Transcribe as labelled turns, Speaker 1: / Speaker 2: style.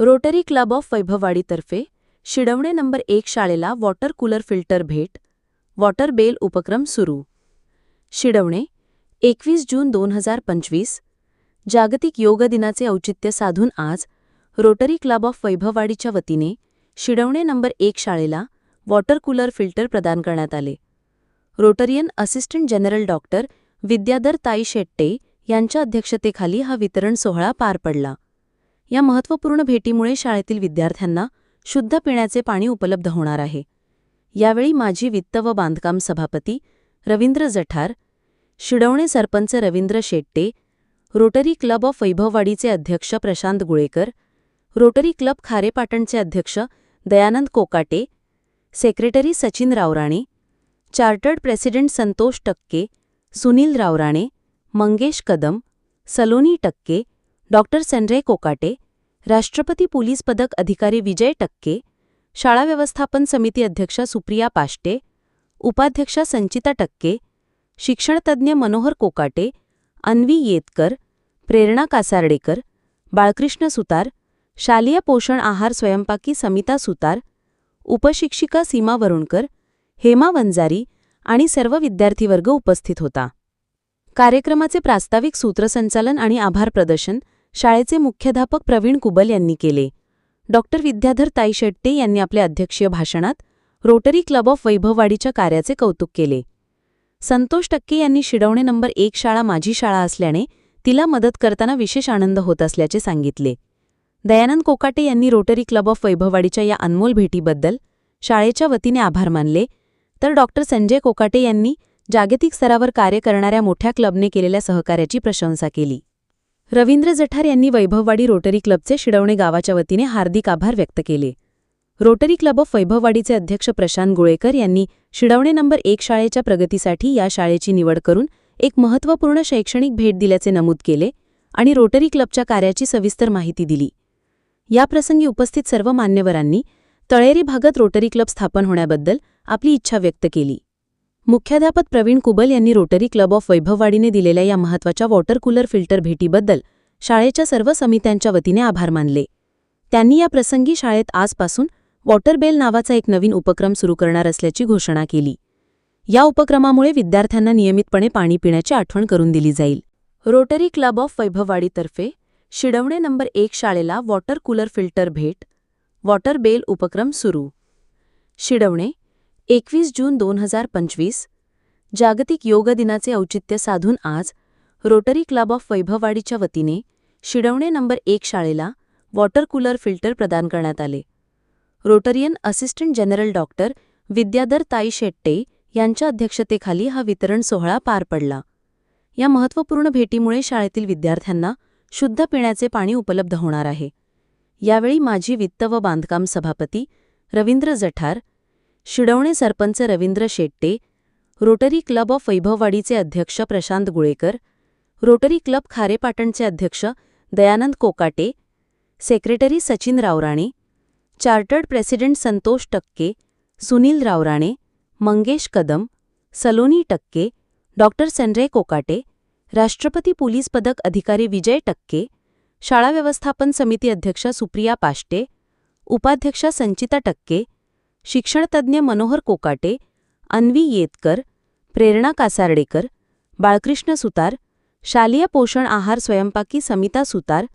Speaker 1: Rotary club of वैभववाडीतर्फे शिडवणे number एक शाळेला वॉटर कूलर फिल्टर भेट वॉटर बेल उपक्रम सुरू. शिडवणे एकवीस जून दोन हजार पंचवीस जागतिक योग दिनाचे औचित्य साधून आज रोटरी क्लब ऑफ वैभववाडीच्या वतीने शिडवणे नंबर एक शाळेला वॉटर कूलर फिल्टर प्रदान करण्यात आले. Rotarian assistant general doctor Vidyadhar ताई शेट्टे यांच्या अध्यक्षतेखाली हा वितरण सोहळा पार पडला. या महत्त्वपूर्ण भेटीमुळे शाळेतील विद्यार्थ्यांना शुद्ध पिण्याचे पाणी उपलब्ध होणार आहे. यावेळी माजी वित्त व बांधकाम सभापती Ravindra Jathar Shidawane sarpanch Ravindra Shette Rotary club of वैभववाडीचे अध्यक्ष प्रशांत गुळेकर रोटरी क्लब खारेपाटणचे अध्यक्ष Dayanand Kokate secretary Sachin Rawrane chartered president Santosh Takke Sunil Rawrane Mangesh Kadam Saloni टक्के डॉक्टर संजय कोकाटे राष्ट्रपती पोलीस पदक अधिकारी विजय टक्के शाळा व्यवस्थापन समिती अध्यक्षा सुप्रिया पाष्टे उपाध्यक्षा संचिता टक्के शिक्षणतज्ज्ञ मनोहर कोकाटे अन्वी येतकर प्रेरणा कासार्डेकर बाळकृष्ण सुतार शालेय पोषण आहार स्वयंपाकी समिता सुतार उपशिक्षिका सीमा वरुणकर हेमा वंजारी आणि सर्व विद्यार्थीवर्ग उपस्थित होता. कार्यक्रमाचे प्रास्ताविक सूत्रसंचालन आणि आभार प्रदर्शन शाळेचे मुख्याध्यापक प्रवीण कुबल यांनी केले. डॉक्टर विद्याधर ताई शेट्टे यांनी आपल्या अध्यक्षीय भाषणात रोटरी क्लब ऑफ वैभववाडीच्या कार्याचे कौतुक केले. संतोष टक्के यांनी शिडवणे नंबर एक शाळा माझी शाळा असल्याने तिला मदत करताना विशेष आनंद होत असल्याचे सांगितले. दयानंद कोकाटे यांनी रोटरी क्लब ऑफ वैभववाडीच्या या अनमोल भेटीबद्दल शाळेच्या वतीने आभार मानले. तर डॉक्टर संजय कोकाटे यांनी जागतिक स्तरावर कार्य करणाऱ्या मोठ्या क्लबने केलेल्या सहकार्याची प्रशंसा केली. रवींद्र जठार यांनी वैभववाडी रोटरी क्लबचे शिडवणे गावाच्या वतीने हार्दिक आभार व्यक्त केले. रोटरी क्लब ऑफ वैभववाडीचे अध्यक्ष प्रशांत गुळेकर यांनी शिडवणे नंबर एक शाळेच्या प्रगतीसाठी या शाळेची निवड करून एक महत्त्वपूर्ण शैक्षणिक भेट दिल्याचे नमूद केले आणि रोटरी क्लबच्या कार्याची सविस्तर माहिती दिली. याप्रसंगी उपस्थित सर्व मान्यवरांनी तळेरी भागात रोटरी क्लब स्थापन होण्याबद्दल आपली इच्छा व्यक्त केली. मुख्याध्यापक प्रवीण कुबल यांनी रोटरी क्लब ऑफ वैभववाडीने दिलेल्या या महत्त्वाच्या वॉटर कूलर फिल्टर भेटीबद्दल शाळेच्या सर्व समित्यांच्या वतीने आभार मानले. त्यांनी या प्रसंगी शाळेत आजपासून वॉटर बेल नावाचा एक नवीन उपक्रम सुरू करणार असल्याची घोषणा केली. या उपक्रमामुळे विद्यार्थ्यांना नियमितपणे पाणी पिण्याची आठवण करून दिली जाईल. रोटरी क्लब ऑफ वैभववाडीतर्फे शिडवणे नंबर एक शाळेला वॉटर कूलर फिल्टर भेट वॉटर बेल उपक्रम सुरू. शिडवणे एकवीस जून दोन हजार पंचवीस जागतिक योग दिनाचे औचित्य साधून आज रोटरी क्लब ऑफ वैभववाडीच्या वतीने शिडवणे नंबर एक शाळेला वॉटर कूलर फिल्टर प्रदान करण्यात आले. Rotarian assistant general doctor Vidyadhar ताई शेट्टे यांच्या अध्यक्षतेखाली हा वितरण सोहळा पार पडला. या महत्त्वपूर्ण भेटीमुळे शाळेतील विद्यार्थ्यांना शुद्ध पिण्याचे पाणी उपलब्ध होणार आहे. यावेळी माजी वित्त व बांधकाम सभापती Ravindra Jathar Shidawane sarpanch Ravindra Shette Rotary club of वैभववाडीचे अध्यक्ष प्रशांत गुळेकर रोटरी क्लब खारेपाटणचे अध्यक्ष Dayanand Kokate secretary Sachin Rawrane chartered president Santosh Takke Sunil Rawrane Mangesh Kadam Saloni टक्के डॉक्टर संजय कोकाटे राष्ट्रपती पोलीस पदक अधिकारी विजय टक्के शाळा व्यवस्थापन समिती अध्यक्षा सुप्रिया पाष्टे उपाध्यक्षा संचिता टक्के शिक्षणतज्ज्ञ मनोहर कोकाटे अन्वी येतकर प्रेरणा कासार्डेकर बाळकृष्ण सुतार शालेय पोषण आहार स्वयंपाकी समिता सुतार